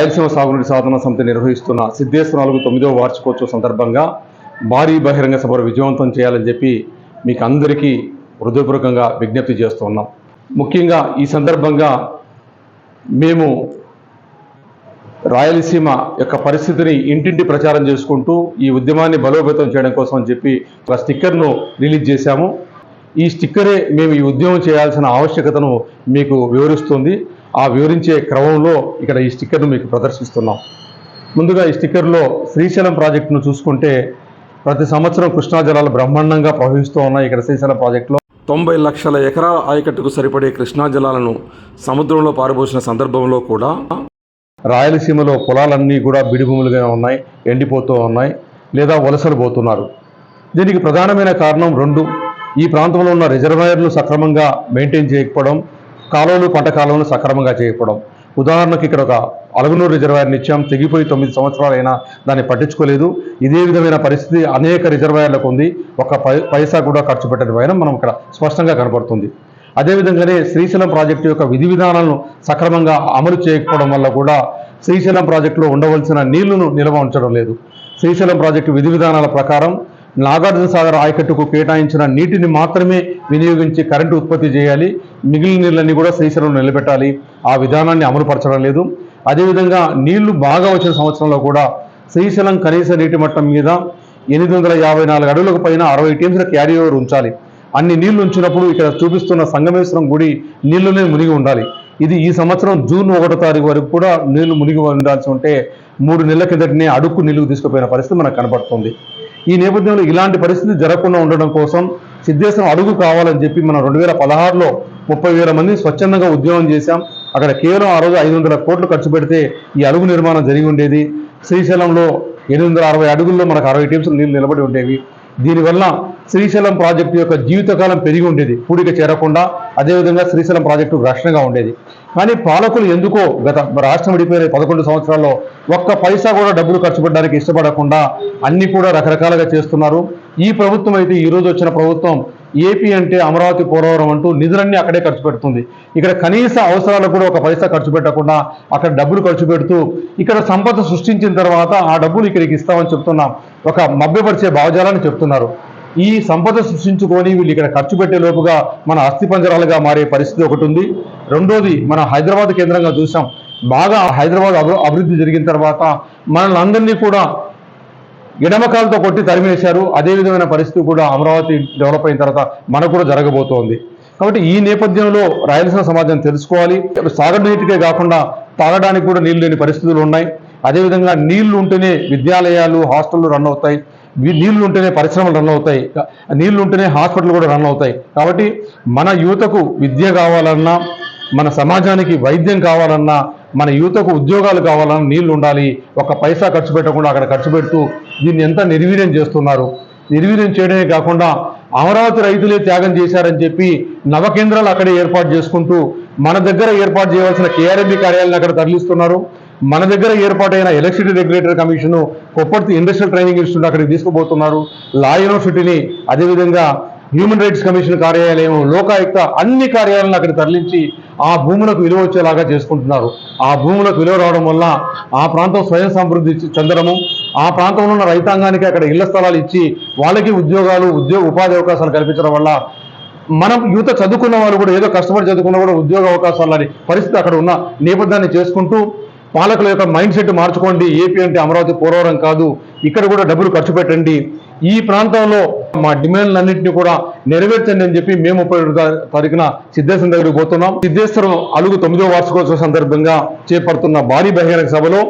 రాయలసీమ సాగునీటి సాధన సమితి నిర్వహిస్తున్న సిద్ధేశ్వర నాలుగు తొమ్మిదవ వార్షికోత్సవం సందర్భంగా భారీ బహిరంగ సభను విజయవంతం చేయాలని చెప్పి మీకు అందరికీ హృదయపూర్వకంగా విజ్ఞప్తి చేస్తున్నాం ముఖ్యంగా ఈ సందర్భంగా మేము రాయలసీమ యొక్క పరిస్థితిని ఇంటింటి ప్రచారం చేసుకుంటూ ఈ ఉద్యమాన్ని బలోపేతం చేయడం కోసం అని చెప్పి ఒక స్టిక్కర్ను రిలీజ్ చేశాము. ఈ స్టిక్కరే మేము ఈ ఉద్యమం చేయాల్సిన ఆవశ్యకతను మీకు వివరిస్తుంది. ఆ వివరించే క్రమంలో ఇక్కడ ఈ స్టిక్కర్ను మీకు ప్రదర్శిస్తున్నాం. ముందుగా ఈ స్టిక్కర్లో శ్రీశైలం ప్రాజెక్టును చూసుకుంటే ప్రతి సంవత్సరం కృష్ణా జలాలు బ్రహ్మాండంగా ప్రవహిస్తూ ఉన్నాయి ఇక్కడ శ్రీశైలం ప్రాజెక్టులో. తొంభై లక్షల ఎకరాల ఆయకట్టుకు సరిపడే కృష్ణా జలాలను సముద్రంలో పారబోసిన సందర్భంలో కూడా రాయలసీమలో పొలాలన్నీ కూడా బిడిభూములుగా ఉన్నాయి ఎండిపోతూ ఉన్నాయి లేదా వలసలు పోతున్నారు. దీనికి ప్రధానమైన కారణం రెండు. ఈ ప్రాంతంలో ఉన్న రిజర్వాయర్లు సక్రమంగా మెయింటైన్ చేయకపోవడం కాలువలు పంట కాలువలు సక్రమంగా చేయకపోవడం. ఉదాహరణకు ఇక్కడ ఒక అలగనూరు రిజర్వాయర్ని ఇచ్చాం తెగిపోయి తొమ్మిది సంవత్సరాలైనా దాన్ని పట్టించుకోలేదు. ఇదే విధమైన పరిస్థితి అనేక రిజర్వాయర్లకు ఉంది. ఒక పై- పైసా కూడా ఖర్చు పెట్టని పైన మనం ఇక్కడ స్పష్టంగా కనబడుతుంది అదేవిధంగానే శ్రీశైలం ప్రాజెక్టు యొక్క విధి విధానాలను సక్రమంగా అమలు చేయకపోవడం వల్ల కూడా శ్రీశైలం ప్రాజెక్టులో ఉండవలసిన నీళ్ళను నిల్వ ఉంచడం లేదు. శ్రీశైలం ప్రాజెక్టు విధి విధానాల ప్రకారం నాగార్జున సాగర్ ఆయకట్టుకు కేటాయించిన నీటిని మాత్రమే వినియోగించి కరెంటు ఉత్పత్తి చేయాలి. మిగిలిన నీళ్ళని కూడా శ్రీశైలం నిలబెట్టాలి. ఆ విధానాన్ని అమలుపరచడం లేదు. అదేవిధంగా నీళ్ళు బాగా వచ్చిన సంవత్సరంలో కూడా శ్రీశైలం కనీస నీటి మట్టం మీద ఎనిమిది వందల యాభై నాలుగు అడుగులకు పైన అరవై టీమ్స్ల క్యారీ ఓవర్ ఉంచాలి. అన్ని నీళ్ళు ఉంచినప్పుడు ఇక్కడ చూపిస్తున్న సంగమేశ్వరం గుడి నీళ్ళునే మునిగి ఉండాలి. ఇది ఈ సంవత్సరం జూన్ ఒకటో తారీఖు వరకు కూడా నీళ్ళు మునిగి ఉండాల్సి ఉంటే మూడు నెలల కిందటనే అడుక్కు నీళ్ళు తీసుకుపోయిన పరిస్థితి మనకు కనబడుతుంది. ఈ నేపథ్యంలో ఇలాంటి పరిస్థితి జరగకుండా ఉండడం కోసం సిద్ధేశ్వరం అడుగు కావాలని చెప్పి మనం రెండు వేల పదహారులో ముప్పై వేల మంది స్వచ్ఛందంగా ఉద్యోగం చేశాం. అక్కడ కేవలం ఆ రోజు ఐదు వందల కోట్లు ఖర్చు పెడితే ఈ అడుగు నిర్మాణం జరిగి ఉండేది. శ్రీశైలంలో ఎనిమిది వందల అరవై అడుగుల్లో మనకు అరవై టీమ్స్ నీళ్ళు నిలబడి ఉండేవి. దీనివల్ల శ్రీశైలం ప్రాజెక్టు యొక్క జీవితకాలం పెరిగి ఉండేది పూడిక చేరకుండా. అదేవిధంగా శ్రీశైలం ప్రాజెక్టు రక్షణగా ఉండేది. కానీ పాలకులు ఎందుకో గత రాష్ట్రం విడిపోయిన పదకొండు సంవత్సరాల్లో ఒక్క పైసా కూడా డబ్బులు ఖర్చు పెట్టడానికి ఇష్టపడకుండా అన్ని కూడా రకరకాలుగా చేస్తున్నారు. ఈ ప్రభుత్వం అయితే ఈరోజు వచ్చిన ప్రభుత్వం ఏపీ అంటే అమరావతి పోలవరం అంటూ నిధులన్నీ అక్కడే ఖర్చు పెడుతుంది. ఇక్కడ కనీస అవసరాలకు కూడా ఒక పైసా ఖర్చు పెట్టకుండా అక్కడ డబ్బులు ఖర్చు పెడుతూ ఇక్కడ సంపద సృష్టించిన తర్వాత ఆ డబ్బులు ఇక్కడికి ఇస్తామని చెప్తున్నాం. ఒక మభ్యపరిచే భావజాలాన్ని చెప్తున్నారు. ఈ సంపద సృష్టించుకొని వీళ్ళు ఇక్కడ ఖర్చు పెట్టే లోపుగా మన అస్థిపంజరాలుగా మారే పరిస్థితి ఒకటి ఉంది. రెండోది మన హైదరాబాద్ కేంద్రంగా చూసాం. బాగా హైదరాబాద్ అభి- అభివృద్ధి జరిగిన తర్వాత మనల్ని అందరినీ కూడా ఎడమకాలతో కొట్టి తరిమేశారు. అదే విధమైన పరిస్థితి కూడా అమరావతి డెవలప్ అయిన తర్వాత మనకు కూడా జరగబోతోంది. కాబట్టి ఈ నేపథ్యంలో రాయలసీమ సమాజం తెలుసుకోవాలి. సాగునీటికే కాకుండా తాగడానికి కూడా నీళ్ళు లేని పరిస్థితులు ఉన్నాయి. అదేవిధంగా నీళ్ళు ఉంటేనే విద్యాలయాలు హాస్టళ్ళు రన్ అవుతాయి. నీళ్ళు ఉంటేనే పరిశ్రమలు రన్ అవుతాయి. నీళ్ళు ఉంటేనే హాస్పిటల్ కూడా రన్ అవుతాయి. కాబట్టి మన యువతకు విద్య కావాలన్నా మన సమాజానికి వైద్యం కావాలన్నా మన యువతకు ఉద్యోగాలు కావాలని నీళ్ళు ఉండాలి ఒక పైసా ఖర్చు పెట్టకుండా అక్కడ ఖర్చు పెడుతూ దీన్ని ఎంత నిర్వీర్యం చేస్తున్నారు? నిర్వీర్యం చేయడమే కాకుండా అమరావతి రైతులే త్యాగం చేశారని చెప్పి నవకేంద్రాలు అక్కడే ఏర్పాటు చేసుకుంటూ మన దగ్గర ఏర్పాటు చేయవలసిన కేఆర్ఎంబి కార్యాలయాలను అక్కడ తరలిస్తున్నారు. మన దగ్గర ఏర్పాటైన electricity regulator commission కొప్పటి industrial training institute అక్కడికి తీసుకుపోతున్నారు. లా యూనివర్సిటీని అదేవిధంగా హ్యూమన్ రైట్స్ కమిషన్ కార్యాలయం లోకాయుక్త అన్ని కార్యాలయాలను అక్కడ తరలించి ఆ భూములకు విలువ వచ్చేలాగా చేసుకుంటున్నారు. ఆ భూములకు విలువ రావడం వల్ల ఆ ప్రాంతం స్వయం సమృద్ధి చెందడము ఆ ప్రాంతంలో ఉన్న రైతాంగానికి అక్కడ ఇళ్ళ స్థలాలు ఇచ్చి వాళ్ళకి ఉద్యోగాలు ఉద్యోగ ఉపాధి అవకాశాలు కల్పించడం వల్ల మనం యువత చదువుకున్న వాళ్ళు కూడా ఏదో కష్టపడి చదువుకున్న కూడా ఉద్యోగ అవకాశాలు అని పరిస్థితి అక్కడ ఉన్న నేపథ్యాన్ని చేసుకుంటూ పాలకుల యొక్క మైండ్ సెట్ మార్చుకోండి. ఏపీ అంటే అమరావతి పోరవరం కాదు. ఇక్కడ కూడా డబ్బులు ఖర్చు పెట్టండి. ఈ ప్రాంతంలో మా డిమాండ్లన్నింటినీ కూడా నెరవేర్చండి అని చెప్పి మేము ముప్పై తారీఖున సిద్ధేశ్వరం దగ్గరికి పోతున్నాం. సిద్ధేశ్వరం అలుగు తొమ్మిదో వార్షికోత్సవం సందర్భంగా చేపడుతున్న భారీ బహిరంగ సభలో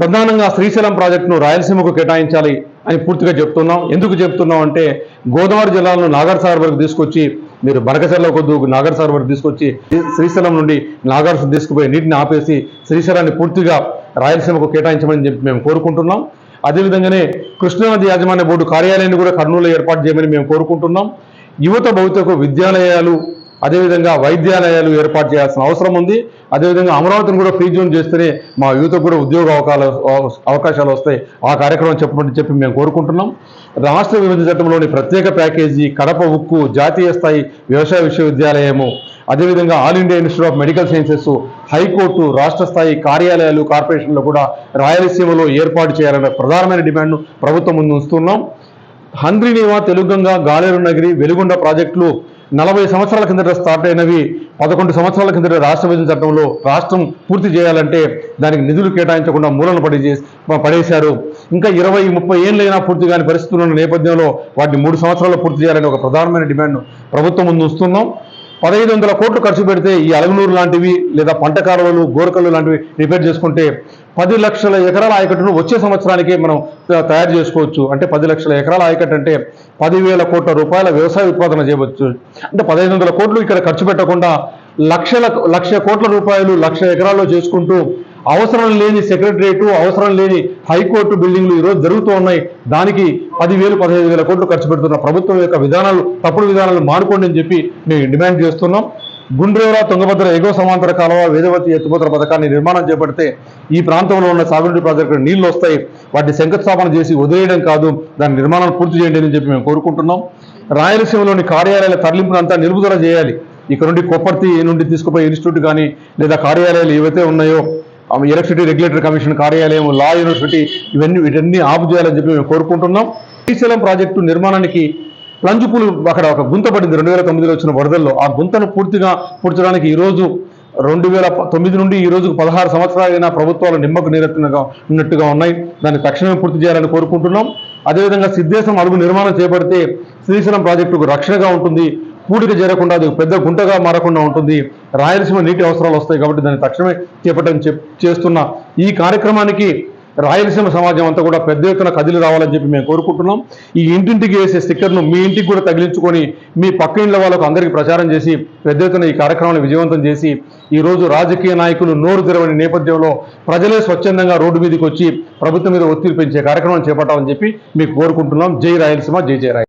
ప్రధానంగా శ్రీశైలం ప్రాజెక్టును రాయలసీమకు కేటాయించాలి అని పూర్తిగా చెప్తున్నాం. ఎందుకు చెప్తున్నాం అంటే గోదావరి జిల్లాలను నాగర్ సాగర్ వరకు తీసుకొచ్చి మీరు బనకచర్ల కొద్దు నాగర్ సాగర్ వరకు తీసుకొచ్చి శ్రీశైలం నుండి నాగర్ తీసుకుపోయి నీటిని ఆపేసి శ్రీశైలాన్ని పూర్తిగా రాయలసీమకు కేటాయించమని చెప్పి మేము కోరుకుంటున్నాం. అదేవిధంగానే కృష్ణానది యాజమాన్య బోర్డు కార్యాలయాన్ని కూడా కర్నూలులో ఏర్పాటు చేయమని మేము కోరుకుంటున్నాం. యువత భౌతిక విద్యాలయాలు అదేవిధంగా వైద్యాలయాలు ఏర్పాటు చేయాల్సిన అవసరం ఉంది. అదేవిధంగా అమరావతిని కూడా ఫ్రీ జోన్ చేస్తేనే మా యువతకు కూడా ఉద్యోగ అవకాశాలు అవకాశాలు వస్తాయి. ఆ కార్యక్రమం చెప్పమని చెప్పి మేము కోరుకుంటున్నాం. రాష్ట్ర విభజన చట్టంలోని ప్రత్యేక ప్యాకేజీ కడప ఉక్కు జాతీయ స్థాయి వ్యవసాయ విశ్వవిద్యాలయము అదేవిధంగా all India institute of medical sciences high court రాష్ట్ర స్థాయి కార్యాలయాలు కార్పొరేషన్లు కూడా రాయలసీమలో ఏర్పాటు చేయాలనే ప్రధానమైన డిమాండ్ను ప్రభుత్వం ముందు ఉంచుతున్నాం. హంద్రీనీవా తెలుగంగా గాలేరు నగరి వెలుగొండ ప్రాజెక్టులు నలభై సంవత్సరాల కిందట స్టార్ట్ అయినవి. పదకొండు సంవత్సరాల కిందట రాష్ట్ర విభజన చట్టంలో రాష్ట్రం పూర్తి చేయాలంటే దానికి నిధులు కేటాయించకుండా మూలన పడి పడేశారు. ఇంకా ఇరవై ముప్పై ఏళ్ళైనా పూర్తి కాని పరిస్థితులు ఉన్న నేపథ్యంలో వాటిని మూడు సంవత్సరాల్లో పూర్తి చేయాలని ఒక ప్రధానమైన డిమాండ్ ప్రభుత్వం ముందు ఉంచుతున్నాం. పదహైదు వందల కోట్లు ఖర్చు పెడితే ఈ అలగనూరు లాంటివి లేదా పంట కాలువలు గోరకలు లాంటివి రిపేర్ చేసుకుంటే పది లక్షల ఎకరాల ఆయకట్టును వచ్చే సంవత్సరానికి మనం తయారు చేసుకోవచ్చు. అంటే పది లక్షల ఎకరాల ఆయకట్టు అంటే పదివేల కోట్ల రూపాయల వ్యవసాయ ఉత్పాదన చేయవచ్చు. అంటే పదహైదు వందల కోట్లు ఇక్కడ ఖర్చు పెట్టకుండా లక్షల లక్ష కోట్ల రూపాయలు లక్ష ఎకరాల్లో చేసుకుంటూ అవసరం లేని సెక్రటరియట్ అవసరం లేని హైకోర్టు బిల్డింగ్లు ఈరోజు జరుగుతూ ఉన్నాయి. దానికి పదివేలు పదహైదు వేల కోట్లు ఖర్చు పెడుతున్న ప్రభుత్వం యొక్క విధానాలు తప్పుడు విధానాలు మానుకోండి అని చెప్పి మేము డిమాండ్ చేస్తున్నాం. గుండ్రేవరా తుంగభద్ర ఎగువ సమాంతర కాలువ వేదవతి ఎత్తుపోతల పథకాన్ని నిర్మాణం చేపడితే ఈ ప్రాంతంలో ఉన్న సాగునీటి ప్రాజెక్టులు నీళ్ళు వస్తాయి. వాటిని శంకుస్థాపన చేసి వదిలేయడం కాదు. దాని నిర్మాణం పూర్తి చేయండి అని చెప్పి మేము కోరుకుంటున్నాం. రాయలసీమలోని కార్యాలయాల తరలింపునంతా నిలుపుదల చేయాలి. ఇక్కడ నుండి కొప్పర్తి నుండి తీసుకుపోయే ఇన్స్టిట్యూట్ కానీ లేదా కార్యాలయాలు ఏవైతే ఉన్నాయో ఆమె ఎలక్ట్రిసిటీ రెగ్యులేటరీ కమిషన్ కార్యాలయం లా యూనివర్సిటీ ఇవన్నీ వీటన్ని ఆపు చేయాలని చెప్పి మేము కోరుకుంటున్నాం. శ్రీశైలం ప్రాజెక్టు నిర్మాణానికి ప్లంజ్ అక్కడ ఒక గుంత పడింది. రెండు వేల తొమ్మిదిలో వచ్చిన వరదల్లో ఆ గుంతను పూర్తిగా పూడ్చడానికి ఈరోజు రెండు వేల తొమ్మిది నుండి ఈ రోజుకు పదహారు సంవత్సరాలైన ప్రభుత్వాలు నిమ్మకు నీరెత్తునగా ఉన్నట్టుగా ఉన్నాయి. దాన్ని తక్షణమే పూర్తి చేయాలని కోరుకుంటున్నాం. అదేవిధంగా సిద్ధేశం అడుగు నిర్మాణం చేపడితే శ్రీశైలం ప్రాజెక్టుకు రక్షణగా ఉంటుంది. పూడిక చేరకుండా అది పెద్ద గుంటగా మారకుండా ఉంటుంది. రాయలసీమ నీటి అవసరాలు వస్తాయి కాబట్టి దాన్ని తక్షణమే చేపట్టని చెప్ చేస్తున్న ఈ కార్యక్రమానికి రాయలసీమ సమాజం అంతా కూడా పెద్ద ఎత్తున కదిలి రావాలని చెప్పి మేము కోరుకుంటున్నాం. ఈ ఇంటింటికి వేసే స్టిక్కర్ను మీ ఇంటికి కూడా తగిలించుకొని మీ పక్క ఇళ్ళ వాళ్ళకు అందరికీ ప్రచారం చేసి పెద్ద ఎత్తున ఈ కార్యక్రమాన్ని విజయవంతం చేసి ఈ రోజు రాజకీయ నాయకులు నోరు తెరవని నేపథ్యంలో ప్రజలే స్వచ్ఛందంగా రోడ్డు మీదకి వచ్చి ప్రభుత్వం మీద ఒత్తిడి పెంచే కార్యక్రమం చేపట్టాలని చెప్పి మీకు కోరుకుంటున్నాం. జై రాయలసీమ జై జై రాయలసీమ.